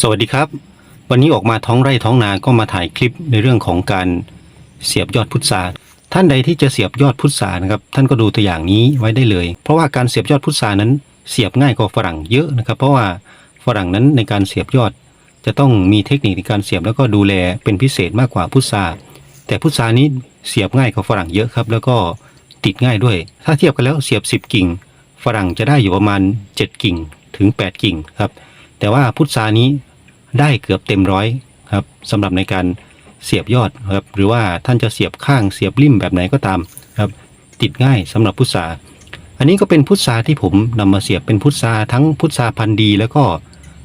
สวัสดีครับ วันนี้ออกมาท้องไร่ท้องนาก็มาถ่ายคลิปในเรื่องของการเสียบยอดพุทราท่านใดที่จะเสียบยอดพุทรานะครับ ท่านก็ดูตัวอย่างนี้ไว้ได้เลย เพราะว่าการเสียบยอดพุทรานั้นเสียบง่ายกว่าฝรั่งเยอะนะครับ เพราะว่าฝรั่งนั้นในการเสียบยอด จะต้องมีเทคนิคในการเสียบแล้วก็ดูแลเป็นพิเศษมากกว่าพุทราแต่พุทรานี้เสียบง่ายกว่าฝรั่งเยอะครับ แล้วก็ติดง่ายด้วย ถ้าเทียบกันแล้วเสียบ 10 กิ่ง ฝรั่งจะได้อยู่ประมาณ 7 กิ่งถึง 8 กิ่งครับ แต่ว่าพุทรานี้ได้เกือบเต็มร้อยครับสำหรับในการเสียบยอดครับหรือว่าท่านจะเสียบข้างเสียบริมแบบไหนก็ตามครับติดง่ายสำหรับพุทราอันนี้ก็เป็นพุทราที่ผมนำมาเสียบเป็นพุทราทั้งพุทราพันธุ์ดี แล้วก็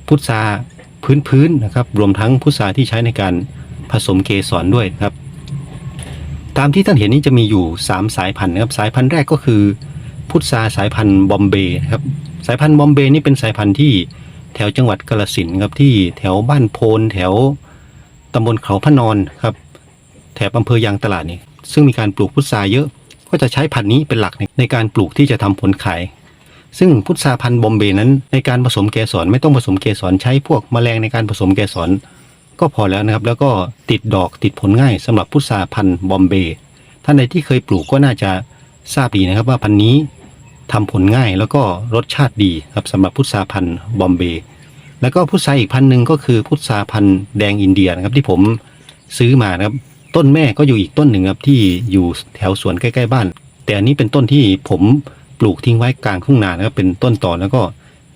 พุทราพื้นๆนะครับรวมทั้งพุทราที่ใช้ในการผสมเกสรด้วยครับ ตามที่ท่านเห็นนี้จะมีอยู่ 3 สายพันธุ์นะครับสายพันธุ์แรกก็คือพุทราสายพันธุ์บอมเบย์ครับสายพันธุ์บอมเบย์นี่เป็นสายพันธุ์ที่ แถวจังหวัดกาฬสินครับที่แถวบ้านโพนแถวตำบลเขาพระนอนครับ แถบอำเภอยางตลาดนี่ซึ่งมีการปลูกพุทราเยอะ ก็จะใช้พันธุ์นี้เป็นหลักในการปลูกที่จะทำผลขาย ซึ่งพุทราพันธุ์บอมเบย์นั้น ในการผสมเกสรไม่ต้องผสมเกสรใช้พวกแมลงในการผสมเกสรก็พอแล้วนะครับ แล้วก็ติดดอกติดผลง่ายสำหรับพุทราพันธุ์บอมเบย์ท่านใดที่เคยปลูกก็น่าจะทราบดีนะครับว่าพันธุ์นี้ ทำผลง่ายแล้วก็รสชาติดีครับสำหรับพุทราพันธุ์บอมเบย์แล้วก็พุทราอีกพันธุ์หนึ่งก็คือพุทราพันธุ์แดงอินเดียนะครับที่ผมซื้อมานะครับต้นแม่ก็อยู่อีกต้นหนึ่งครับที่อยู่แถวสวนใกล้ๆบ้าน แต่อันนี้เป็นต้นที่ผมปลูกทิ้งไว้กลางทุ่งนานะครับเป็นต้นต่อแล้วก็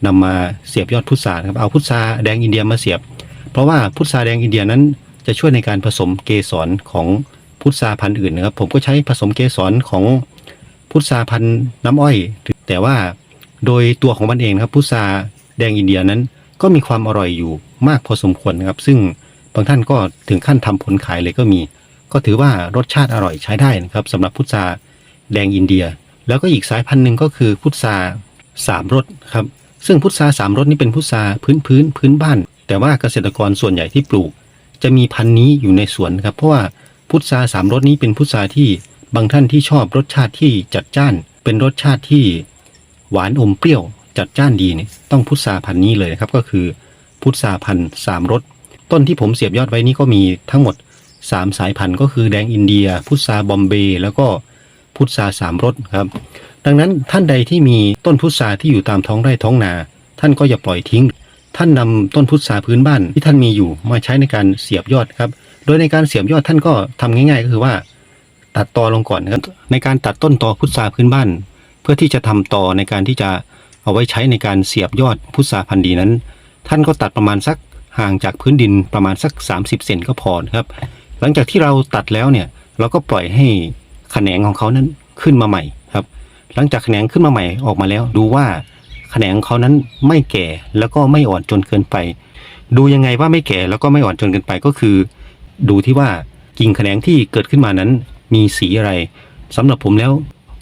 นำมาเสียบยอดพุทรานะครับเอาพุทราแดงอินเดียมาเสียบ เพราะว่าพุทราแดงอินเดียนั้นจะช่วยในการผสมเกสรของพุทราพันธุ์อื่นนะครับ ผมก็ใช้ผสมเกสรของ พุทราพันธุ์น้ำอ้อย แต่ว่าโดยตัวของมันเองครับพุทราแดงอินเดียนั้น ก็มีความอร่อยอยู่มากพอสมควรนะครับ ซึ่งบางท่านก็ถึงขั้นทำผลขายเลยก็มี ก็ถือว่ารสชาติอร่อยใช้ได้นะครับสำหรับพุทราแดงอินเดีย แล้วก็อีกสายพันธุ์หนึ่งก็คือพุทราสามรสครับซึ่งพุทราสามรสนี้เป็นพุทราพื้นพื้นพื้นบ้าน แต่ว่าเกษตรกรส่วนใหญ่ที่ปลูก จะมีพันธุ์นี้อยู่ในสวนครับเพราะว่าพุทราสามรสนี้เป็นพุทราที่ บางท่านที่ชอบรสชาติที่จัดจ้าน เป็นรสชาติที่หวานอมเปรี้ยวจัดจ้านดีเนี่ยต้องพุทราพันธุ์นี้เลยนะครับ ก็คือพุทราพันธุ์สามรสต้นที่ผมเสียบยอดไว้นี้ก็มีทั้งหมด 3 สายพันธุ์ก็คือแดงอินเดีย พุทราบอมเบย์แล้วก็พุทราสามรสครับ ดังนั้นท่านใดที่มีต้นพุทราที่อยู่ตามท้องไร่ท้องนา ท่านก็อย่าปล่อยทิ้ง ท่านนำต้นพุทราพื้นบ้านที่ท่านมีอยู่มาใช้ในการเสียบยอดครับ โดยในการเสียบยอดท่านก็ทำง่าย ๆ ก็คือว่า ตัดตอลงก่อนนะครับในการตัดต้นตอพุทราพื้นบ้าน เพื่อที่จะทำตอในการที่จะเอาไว้ใช้ในการเสียบยอดพุทราพันธุ์ดีนั้น ท่านก็ตัดประมาณสักห่างจากพื้นดินประมาณสัก 30 เซนก็พอนะครับ หลังจากที่เราตัดแล้วเนี่ยเราก็ปล่อยให้แขนงของเขานั้นขึ้นมาใหม่ครับ หลังจากแขนงขึ้นมาใหม่ออกมาแล้ว ดูว่าแขนงของเขานั้นไม่แก่แล้วก็ไม่อ่อนจนเกินไป ดูยังไงว่าไม่แก่แล้วก็ไม่อ่อนจนเกินไปก็คือ ดูที่ว่ากิ่งแขนงที่เกิดขึ้นมานั้น มีสีอะไรสำหรับผมแล้ว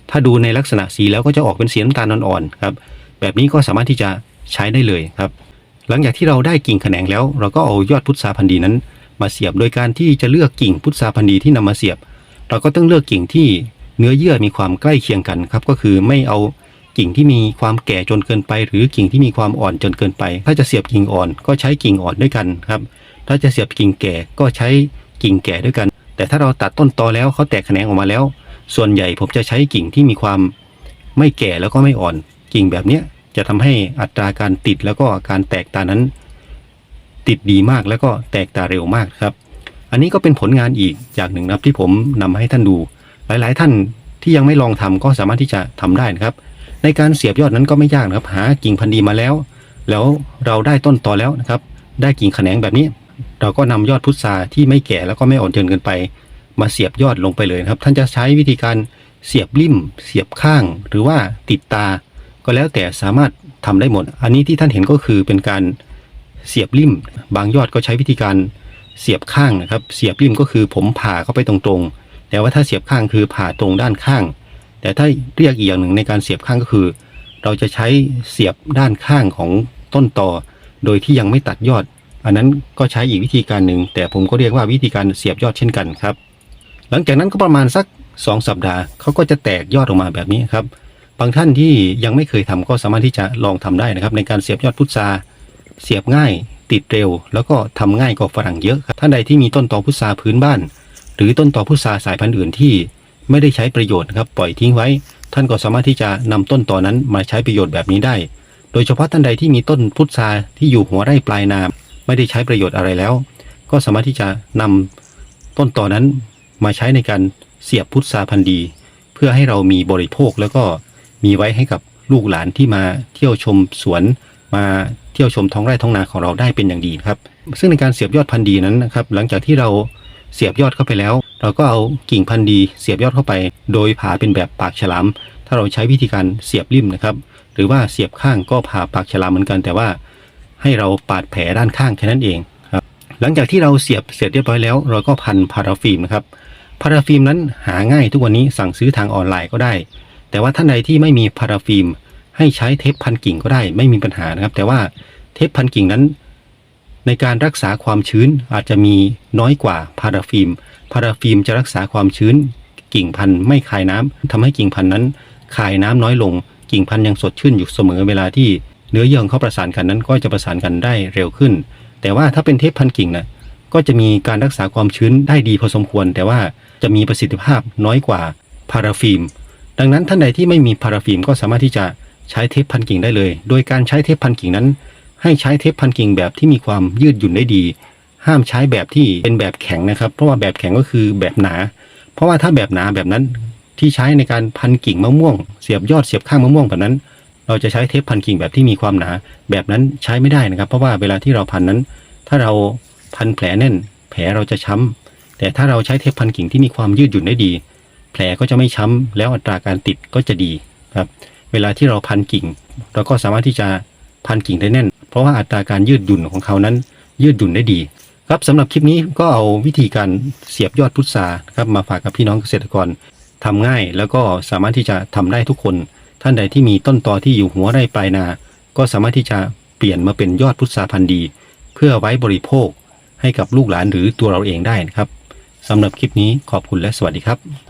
ถ้าดูในลักษณะสีแล้วก็จะออกเป็นสีน้ำตาลอ่อนๆครับ แบบนี้ก็สามารถที่จะใช้ได้เลยครับ หลังจากที่เราได้กิ่งแขนงแล้ว เราก็เอายอดพุทราพันธุ์ดีนั้น มาเสียบโดยการที่จะเลือกกิ่งพุทราพันธุ์ดีที่นำมาเสียบ เราก็ต้องเลือกกิ่งที่เนื้อเยื่อมีความใกล้เคียงกันครับ ก็คือไม่เอากิ่งที่มีความแก่จนเกินไป หรือกิ่งที่มีความอ่อนจนเกินไป ถ้าจะเสียบกิ่งอ่อนก็ใช้กิ่งอ่อนด้วยกันครับ ถ้าจะเสียบกิ่งแก่ก็ใช้กิ่งแก่ด้วยกัน แต่ถ้าเราตัดต้นตอแล้วเขาแตกแขนงออกมาแล้ว ส่วนใหญ่ผมจะใช้กิ่งที่มีความไม่แก่แล้วก็ไม่อ่อน กิ่งแบบเนี้ยจะทำให้อัตราการติดแล้วก็การแตกตานั้น ติดดีมากแล้วก็แตกตาเร็วมากครับ อันนี้ก็เป็นผลงานอีกอย่างหนึ่งนะครับที่ผมนำมาให้ท่านดู หลายๆ ท่านที่ยังไม่ลองทำก็สามารถที่จะทำได้นะครับ ในการเสียบยอดนั้นก็ไม่ยากนะครับ หากิ่งพันธุ์ดีมาแล้ว แล้วเราได้ต้นตอแล้วนะครับ ได้กิ่งแขนงแบบนี้ เราก็นำยอดพุทราที่ไม่แก่แล้วก็ไม่อ่อนจนเกินไป มาเสียบยอดลงไปเลยครับ ท่านจะใช้วิธีการเสียบริม เสียบข้าง หรือว่าติดตา ก็แล้วแต่สามารถทำได้หมด อันนี้ที่ท่านเห็นก็คือเป็นการเสียบริม บางยอดก็ใช้วิธีการเสียบข้างนะครับ เสียบริมก็คือผมผ่าเข้าไปตรงๆ แต่ว่าถ้าเสียบข้างคือผ่าตรงด้านข้าง แต่ถ้าเรียกอีกอย่างหนึ่งในการเสียบข้างก็คือ เราจะใช้เสียบด้านข้างของต้นตอโดยที่ยังไม่ตัดยอด อันนั้นก็ใช้อีกวิธีการหนึ่งแต่ผมก็เรียกว่าวิธีการเสียบยอดเช่นกันครับ หลังจากนั้นก็ประมาณสัก 2 สัปดาห์เขาก็จะแตกยอดออกมาแบบนี้ครับ บางท่านที่ยังไม่เคยทำก็สามารถที่จะลองทำได้นะครับ ในการเสียบยอดพุทราเสียบง่ายติดเร็ว แล้วก็ทำง่ายกว่าฝรั่งเยอะครับท่านใดที่มีต้นตอพุทราพื้นบ้าน หรือต้นตอพุทราสายพันธุ์อื่นที่ไม่ได้ใช้ประโยชน์นะครับปล่อยทิ้งไว้ ท่านก็สามารถที่จะนำต้นตอนั้นมาใช้ประโยชน์แบบนี้ได้ โดยเฉพาะท่านใดที่มีต้นพุทราที่อยู่หัวไร่ปลายนา ไม่ได้ใช้ประโยชน์อะไรแล้ว ก็สามารถที่จะนำต้นต่อนั้นมาใช้ในการเสียบพุทราพันธุ์ดี เพื่อให้เรามีบริโภคแล้วก็มีไว้ให้กับลูกหลานที่มาเที่ยวชมสวนมาเที่ยวชมท้องไร่ท้องนาของเราได้เป็นอย่างดีครับ ซึ่งในการเสียบยอดพันธุ์ดีนั้นนะครับ หลังจากที่เราเสียบยอดเข้าไปแล้ว เราก็เอากิ่งพันธุ์ดี เสียบยอดเข้าไป โดยผ่าเป็นแบบปากฉลาม ถ้าเราใช้วิธีการเสียบริมนะครับ หรือว่าเสียบข้างก็ผ่าปากฉลามเหมือนกันแต่ว่า ให้เราปาดแผลด้านข้างแค่นั้นเองครับหลังจากที่เราเสียบเสร็จเรียบร้อยแล้ว เราก็พันพาราฟิล์มนะครับพาราฟิล์มนั้นหาง่ายทุกวันนี้สั่งซื้อทางออนไลน์ก็ได้ แต่ว่าท่านใดที่ไม่มีพาราฟิล์มให้ใช้เทปพันกิ่งก็ได้ไม่มีปัญหานะครับ แต่ว่าเทปพันกิ่งนั้น ในการรักษาความชื้นอาจจะมีน้อยกว่าพาราฟิล์มพาราฟิล์มจะรักษาความชื้น กิ่งพันธุ์ไม่คายน้ำทำให้กิ่งพันธุ์นั้นคายน้ำน้อยลง กิ่งพันธุ์ยังสดชื่นอยู่เสมอเวลาที่ เนื้อเยื่อของเขาประสานกันนั้นก็จะประสานกันได้เร็วขึ้น แต่ว่าถ้าเป็นเทปพันกิ่งนะก็จะมีการรักษาความชื้นได้ดีพอสมควร แต่ว่าจะมีประสิทธิภาพน้อยกว่าพาราฟิล์มดังนั้นท่านใดที่ไม่มีพาราฟิล์มก็สามารถที่จะใช้เทปพันกิ่งได้เลย โดยการใช้เทปพันกิ่งนั้น ให้ใช้เทปพันกิ่งแบบที่มีความยืดหยุ่นได้ดี ห้ามใช้แบบที่เป็นแบบแข็งนะครับ เพราะว่าแบบแข็งก็คือแบบหนา เพราะว่าถ้าแบบหนาแบบนั้นที่ใช้ในการพันกิ่งมะม่วง เสียบยอดเสียบข้างมะม่วงแบบนั้น เราจะใช้เทปพันกิ่งแบบที่มีความหนา แบบนั้นใช้ไม่ได้นะครับ เพราะว่าเวลาที่เราพันนั้น ถ้าเราพันแผลแน่น แผลเราจะช้ำแต่ถ้าเราใช้เทปพันกิ่งที่มีความยืดหยุ่นได้ดี แผลก็จะไม่ช้ำแล้วอัตราการติดก็จะดีครับเวลาที่เราพันกิ่ง เราก็สามารถที่จะพันกิ่งได้แน่น เพราะว่าอัตราการยืดหยุ่นของเขานั้น ยืดหยุ่นได้ดีครับสำหรับคลิปนี้ก็เอาวิธีการเสียบยอดพุทราครับมาฝากกับพี่น้องเกษตรกรทำง่ายแล้วก็สามารถที่จะทำได้ทุกคน ท่านใดที่มีต้นตอที่อยู่หัวไร่ปลายนา ก็สามารถที่จะเปลี่ยนมาเป็นยอดพุทราพันธุ์ดี เพื่อไว้บริโภคให้กับลูกหลานหรือตัวเราเองได้นะครับสำหรับคลิปนี้ขอบคุณและสวัสดีครับ